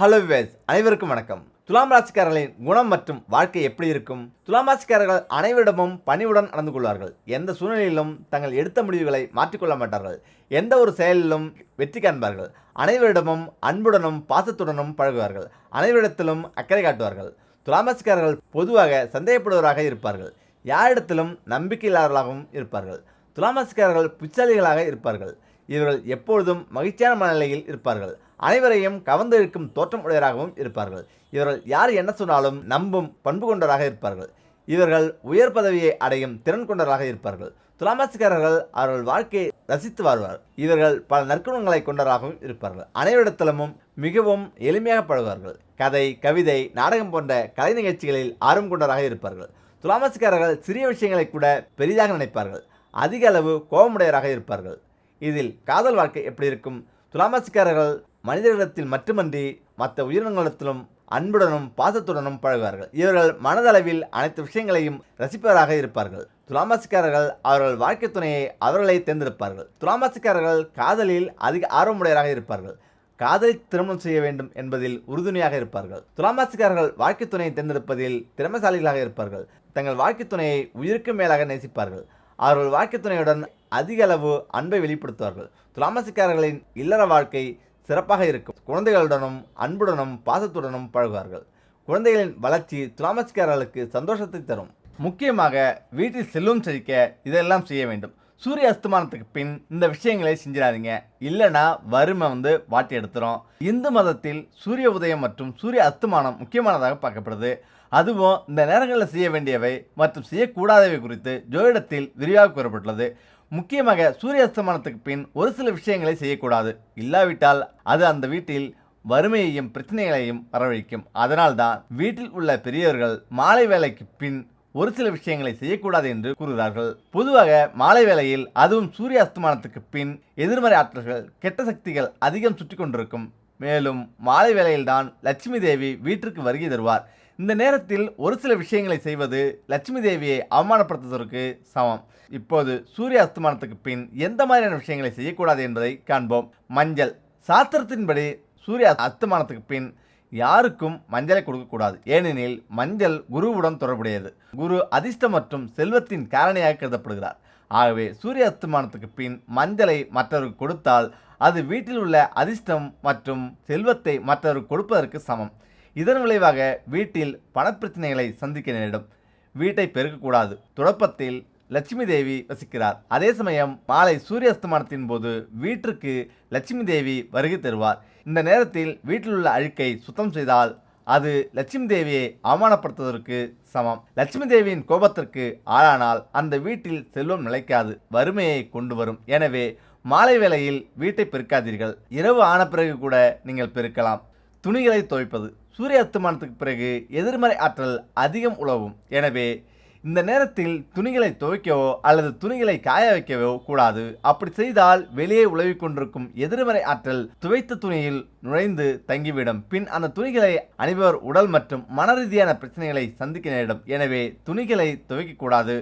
Hello ways அனைவருக்கும் வணக்கம். துலாம் ராசிக்காரர்களின் குணம் மற்றும் வாழ்க்கை எப்படி இருக்கும்? துலாம் ராசிக்காரர்கள் அனைவரிடமும் பணிவுடன் நடந்து கொள்வார்கள். எந்த சூழ்நிலையிலும் தங்கள் எடுத்த முடிவுகளை மாற்றிக்கொள்ள மாட்டார்கள். எந்த ஒரு செயலிலும் வெற்றி காண்பார்கள். அனைவரிடமும் அன்புடனும் பாசத்துடனும் பழகுவார்கள். அனைவரிடத்திலும் அக்கறை காட்டுவார்கள். துலாம் ராசிக்காரர்கள் பொதுவாக சந்தேகப்படுவராக இருப்பார்கள். யாரிடத்திலும் நம்பிக்கையில்லாதவர்களாகவும் இருப்பார்கள். துலாம் ராசிக்காரர்கள் புச்சாலிகளாக இருப்பார்கள். இவர்கள் எப்பொழுதும் மகிழ்ச்சியான மனநிலையில் இருப்பார்கள். அனைவரையும் கவர்ந்திருக்கும் தோற்றம் உடையவராகவும் இருப்பார்கள். இவர்கள் யார் என்ன சொன்னாலும் நம்பும் பண்பு கொண்டவராக இருப்பார்கள். இவர்கள் உயர் பதவியை அடையும் திறன் கொண்டவராக இருப்பார்கள். துலாமாசிக்காரர்கள் அவர்கள் வாழ்க்கையை ரசித்து வாழ்வார். இவர்கள் பல நற்குணங்களை கொண்டவராகவும் இருப்பார்கள். அனைவரிடத்திலும் மிகவும் எளிமையாக பழகுவார்கள். கதை கவிதை நாடகம் போன்ற கலை நிகழ்ச்சிகளில் ஆர்வம் கொண்டவராக இருப்பார்கள். துலாமாசிக்காரர்கள் சிறிய விஷயங்களை கூட பெரிதாக நினைப்பார்கள். அதிக அளவு கோபமுடையவராக இருப்பார்கள். இதில் காதல் வாழ்க்கை எப்படி இருக்கும்? துலாமாசிக்காரர்கள் மனிதர்களிடத்தில் மட்டுமன்றி மற்ற உயிரினங்களிடத்திலும் அன்புடனும் பாசத்துடனும் பழகுவார்கள். இவர்கள் மனதளவில் அனைத்து விஷயங்களையும் ரசிப்பவராக இருப்பார்கள். துலாமாசிக்காரர்கள் அவர்கள் வாழ்க்கை துணையை அவர்களை தேர்ந்தெடுப்பார்கள். துலாமாசிக்காரர்கள் காதலில் அதிக ஆர்வமுடையவராக இருப்பார்கள். காதலை திருமணம் செய்ய வேண்டும் என்பதில் உறுதுணையாக இருப்பார்கள். துலாமாசிக்காரர்கள் வாழ்க்கை துணையை தேர்ந்தெடுப்பதில் திறமைசாலிகளாக இருப்பார்கள். தங்கள் வாழ்க்கை துணையை உயிருக்கு மேலாக நேசிப்பார்கள். அவர்கள் வாழ்க்கை துணையுடன் அதிக அளவு அன்பை வெளிப்படுத்துவார்கள். துலாமாசிக்காரர்களின் இல்லற வாழ்க்கை சிறப்பாக இருக்கும். குழந்தைகளுடனும் அன்புடனும் பாசத்துடனும் பழகுவார்கள். குழந்தைகளின் வளர்ச்சி துலாமாசிக்காரர்களுக்கு சந்தோஷத்தை தரும். முக்கியமாக வீட்டில் செல்லும் செழிக்க இதெல்லாம் செய்ய வேண்டும். சூரிய அஸ்தமானத்துக்கு பின் இந்த விஷயங்களை செஞ்சிடாதீங்க. இல்லைன்னா வறுமை வந்து வாட்டி எடுத்துரும். இந்து மதத்தில் சூரிய உதயம் மற்றும் சூரிய அஸ்தமானம் முக்கியமானதாக பார்க்கப்படுது. அதுவும் இந்த நேரங்களில் செய்ய வேண்டியவை மற்றும் செய்யக்கூடாதவை குறித்து ஜோதிடத்தில் விரிவாக கூறப்பட்டுள்ளது. முக்கியமாக சூரிய அஸ்தமானத்துக்கு பின் ஒரு சில விஷயங்களை செய்யக்கூடாது. இல்லாவிட்டால் அது அந்த வீட்டில் வறுமையையும் பிரச்சனைகளையும் வரவழைக்கும். அதனால்தான் வீட்டில் உள்ள பெரியவர்கள் மாலை வேலைக்கு பின் ஒரு சில விஷயங்களை செய்யக்கூடாது என்று கூறுகிறார்கள். பொதுவாக மாலை வேளையில் அதுவும் சூரிய அஸ்தமானத்துக்கு பின் எதிர்மறை ஆற்றல்கள் கெட்ட சக்திகள் அதிகம் சுற்றி கொண்டிருக்கும் மேலும் மாலை வேளையில்தான் லட்சுமி தேவி வீட்டிற்கு வருகை தருவார். இந்த நேரத்தில் ஒரு சில விஷயங்களை செய்வது லட்சுமி தேவியை அவமானப்படுத்துவதற்கு சமம். இப்போது சூரிய அஸ்தமானத்துக்கு பின் எந்த மாதிரியான விஷயங்களை செய்யக்கூடாது என்பதை காண்போம். மஞ்சள். சாஸ்திரத்தின்படி சூரிய அஸ்தமானத்துக்கு பின் யாருக்கும் மஞ்சளை கொடுக்கக்கூடாது. ஏனெனில் மஞ்சள் குருவுடன் தொடர்புடையது. குரு அதிர்ஷ்டம் மற்றும் செல்வத்தின் காரணியாக கருதப்படுகிறார். ஆகவே சூரிய அஸ்தமானத்துக்கு பின் மஞ்சளை மற்றவருக்கு கொடுத்தால் அது வீட்டில் உள்ள அதிர்ஷ்டம் மற்றும் செல்வத்தை மற்றவருக்கு கொடுப்பதற்கு சமம். இதன் விளைவாக வீட்டில் பணப்பிரச்சனைகளை சந்திக்க நேரிடும். வீட்டை பெருக்கக்கூடாது. துடப்பத்தில் லட்சுமி தேவி வசிக்கிறார். அதே சமயம் மாலை சூரிய அஸ்தமானத்தின் போது வீட்டிற்கு லட்சுமி தேவி வருகை தருவார். இந்த நேரத்தில் வீட்டில் உள்ள அழுக்கை சுத்தம் செய்தால் அது லட்சுமி தேவியை அவமானப்படுத்துவதற்கு சமம். லட்சுமி தேவியின் கோபத்திற்கு ஆளானால் அந்த வீட்டில் செல்வம் நிலைக்காது வறுமையை கொண்டு வரும். எனவே மாலை வேளையில் வீட்டை பெருக்காதீர்கள். இரவு ஆன பிறகு கூட நீங்கள் பெருக்கலாம். துணிகளை துவைப்பது சூரிய அஸ்தமானத்துக்கு பிறகு எதிர்மறை ஆற்றல் அதிகம் உழவும் எனவே இந்த நேரத்தில் துணிகளை துவைக்கவோ அல்லது துணிகளை காய வைக்கவோ கூடாது. அப்படி செய்தால் வெளியே உழவி கொண்டிருக்கும் எதிர்மறை ஆற்றல் துவைத்த துணியில் நுழைந்து தங்கிவிடும். பின் அந்த துணிகளை அணிபவர் உடல் மற்றும் மன ரீதியான பிரச்சனைகளை சந்திக்க நேரிடும். எனவே துணிகளை துவைக்கக்கூடாது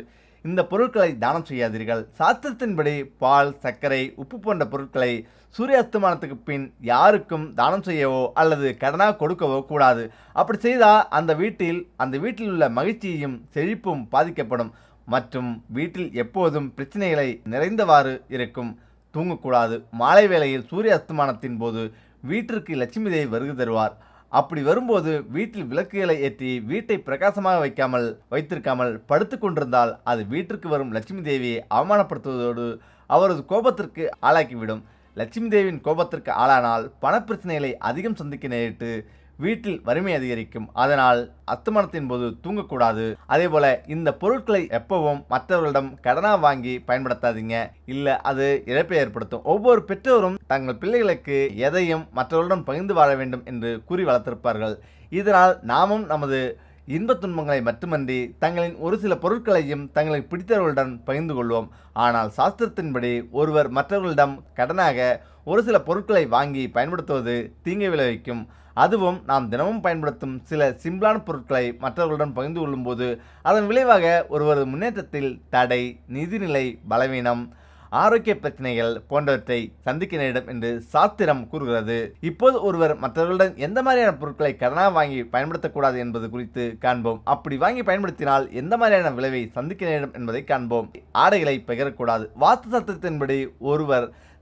இந்த பொருட்களை தானம் செய்யாதீர்கள். சாஸ்திரத்தின்படி பால் சர்க்கரை உப்பு போன்ற பொருட்களை சூரிய அஸ்தமானத்துக்கு பின் யாருக்கும் தானம் செய்யவோ அல்லது கடனாக கொடுக்கவோ கூடாது. அப்படி செய்தால் அந்த வீட்டில் அந்த வீட்டில் உள்ள மகிழ்ச்சியும் செழிப்பும் பாதிக்கப்படும். மற்றும் வீட்டில் எப்போதும் பிரச்சனைகளை நிறைந்தவாறு இருக்கும். தூங்கக்கூடாது. மாலை வேளையில் சூரிய அஸ்தமானத்தின் போது வீட்டிற்கு லட்சுமி தேவி வருகை தருவார். அப்படி வரும்போது வீட்டில் விளக்குகளை ஏற்றி வீட்டை பிரகாசமாக வைக்காமல் வைத்திருக்காமல் படுத்து கொண்டிருந்தால் அது வீட்டிற்கு வரும் லட்சுமி தேவியை அவமானப்படுத்துவதோடு அவரது கோபத்திற்கு ஆளாக்கிவிடும். லட்சுமி தேவியின் கோபத்திற்கு ஆளானால் பணப்பிரச்சனைகளை அதிகம் சந்திக்க நேரிட்டு வீட்டில் வறுமை அதிகரிக்கும். அதனால் அஸ்தமனத்தின் போது தூங்கக்கூடாது. அதே போல இந்த பொருட்களை எப்பவும் மற்றவர்களிடம் கடனா வாங்கி பயன்படுத்தாதீங்க. இல்ல அது இழப்பை ஏற்படுத்தும். ஒவ்வொரு பெற்றோரும் தங்கள் பிள்ளைகளுக்கு எதையும் மற்றவர்களுடன் பகிர்ந்து வாழ வேண்டும் என்று கூறி வளர்த்திருப்பார்கள். இதனால் நாமும் நமது இன்பத் துன்பங்களை மட்டுமன்றி தங்களின் ஒரு சில பொருட்களையும் தங்களுக்கு பிடித்தவர்களுடன் பகிர்ந்து கொள்வோம். ஆனால் சாஸ்திரத்தின்படி ஒருவர் மற்றவர்களிடம் கடனாக ஒரு சில பொருட்களை வாங்கி பயன்படுத்துவது தீங்கை விளைவிக்கும். அதுவும் நாம் தினமும் பயன்படுத்தும் சில சிம்பிளான பொருட்களை மற்றவர்களுடன் பகிர்ந்து கொள்ளும்போது அதன் விளைவாக ஒருவரது முன்னேற்றத்தில் தடை நிதிநிலை பலவீனம் ஆரோக்கிய பிரச்சனைகள் போன்றவற்றை சந்திக்க நேரிடும் என்று சாஸ்திரம் கூறுகிறது. இப்போது ஒருவர் மற்றவர்களுடன் எந்த மாதிரியான பொருட்களை கடனாக வாங்கி பயன்படுத்தக்கூடாது என்பது குறித்து காண்போம். அப்படி வாங்கி பயன்படுத்தினால் எந்த மாதிரியான விளைவை சந்திக்க நேரிடும் என்பதை காண்போம். ஆடைகளை பகிரக்கூடாது. வாஸ்து சத்திரத்தின்படி ஒருவர்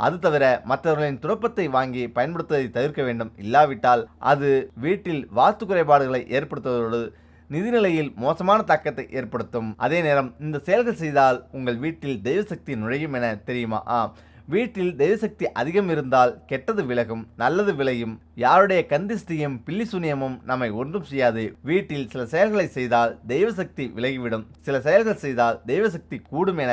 அது தவிர மற்றவர்களின் துரப்பத்தை வாங்கி பயன்படுத்துவதை தவிர்க்க வேண்டும். இல்லாவிட்டால் அது வீட்டில் வாஸ்து குறைபாடுகளை ஏற்படுத்துவதோடு நிதிநிலையில் மோசமான தாக்கத்தை ஏற்படுத்தும். அதே நேரம் இந்த செயல்கள் செய்தால் உங்கள் வீட்டில் தெய்வசக்தி நுழையும் என தெரியுமா? ஆ. வீட்டில் தெய்வசக்தி அதிகம் இருந்தால் கெட்டது விலகும் நல்லது விளையும். யாருடைய கந்திஷ்டியும் பில்லி சுனியமும் நம்மை ஒன்றும் செய்யாது. வீட்டில் சில செயல்களை செய்தால் தெய்வசக்தி விலகிவிடும். சில செயல்கள் செய்தால் தெய்வசக்தி கூடும் என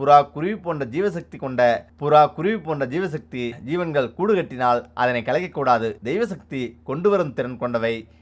புறா குருவி போன்ற ஜீவசக்தி கொண்ட புறா குருவி போன்ற ஜீவசக்தி ஜீவன்கள் கூடு கட்டினால் அதனை கலைக்கக்கூடாது. தெய்வசக்தி கொண்டு வரும் திறன் கொண்டவை.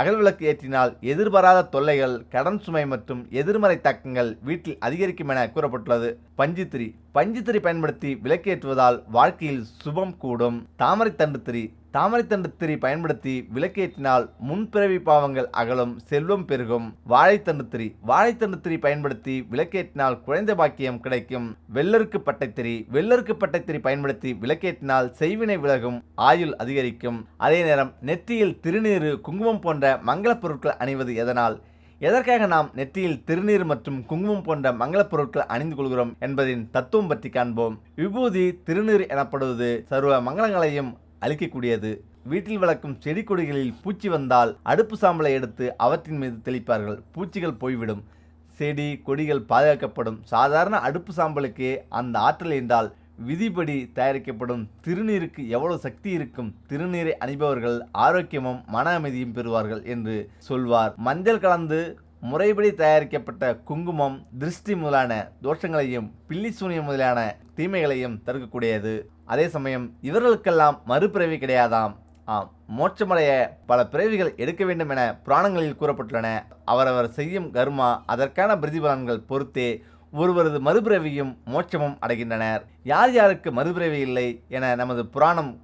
அகல் விளக்கு ஏற்றினால் எதிர்பாராத தொல்லைகள் கடன் சுமை மற்றும் எதிர்மறை தாக்கங்கள் வீட்டில் அதிகரிக்கும் என கூறப்பட்டுள்ளது. பஞ்சுத்திரி. பஞ்சுத்திரி பயன்படுத்தி விளக்கேற்றுவதால் வாழ்க்கையில் சுபம் கூடும். தாமரை தண்டுத்திரி. திரி தாமரைத்தண்டு திரி பயன்படுத்தி விளக்கேற்றினால் முன்பிறவி பாவங்கள் அகலும் செல்வம் பெருகும். வாழைத்தண்டு திரி வாழைத்தண்டு திரி பயன்படுத்தி விளக்கேற்றினால் குழந்தை பாக்கியம் கிடைக்கும். வெள்ளருக்கு பட்டைத்திரி. வெள்ளருக்கு பட்டைத்திரி பயன்படுத்தி விளக்கேற்றினால் செய்வினை விலகும் ஆயுள் அதிகரிக்கும். அதே நேரம் நெற்றியில் திருநீறு குங்குமம் போன்ற மங்களப் பொருட்கள் அணிவது எதனால்? எதற்காக நாம் நெற்றியில் திருநீர் மற்றும் குங்குமம் போன்ற மங்களப் பொருட்கள் அணிந்து கொள்கிறோம் என்பதின் தத்துவம் பற்றி காண்போம். விபூதி திருநீர் எனப்படுவது சர்வ மங்களங்களையும் அளிக்கக்கூடியது. வீட்டில் வளர்க்கும் செடி கொடிகளில் பூச்சி வந்தால் அடுப்பு சாம்பலை எடுத்து அவற்றின் மீது தெளிப்பார்கள். பூச்சிகள் போய்விடும். செடி கொடிகள் பாதுகாக்கப்படும். சாதாரண அடுப்பு சாம்பலுக்கே அந்த ஆற்றல் என்றால் விதிப்படி தயாரிக்கப்படும் திருநீருக்கு எவ்வளவு சக்தி இருக்கும்? திருநீரை அணிபவர்கள் ஆரோக்கியமும் மன அமைதியும் பெறுவார்கள் என்று சொல்வார். மஞ்சள் கலந்து முறைப்படி தயாரிக்கப்பட்ட குங்குமம் திருஷ்டி முதலான தோஷங்களையும் பில்லி சூனியம் முதலான தீமைகளையும் தடுக்கக்கூடியது. அதே சமயம் இவர்களுக்கெல்லாம் மறுபிறவி கிடையாதாம். ஆம் மோட்சமடைய பல பிறவிகள் எடுக்க வேண்டும் என புராணங்களில் கூறப்பட்டுள்ளன. அவரவர் செய்யும் கர்மா அதற்கான பிரதிபலன்கள் பொறுத்தே ஒருவரது மறுபிறவியும் மோட்சமும் அடைகின்றனர். யார் யாருக்கு மறுபிறவி இல்லை என நமது புராணம்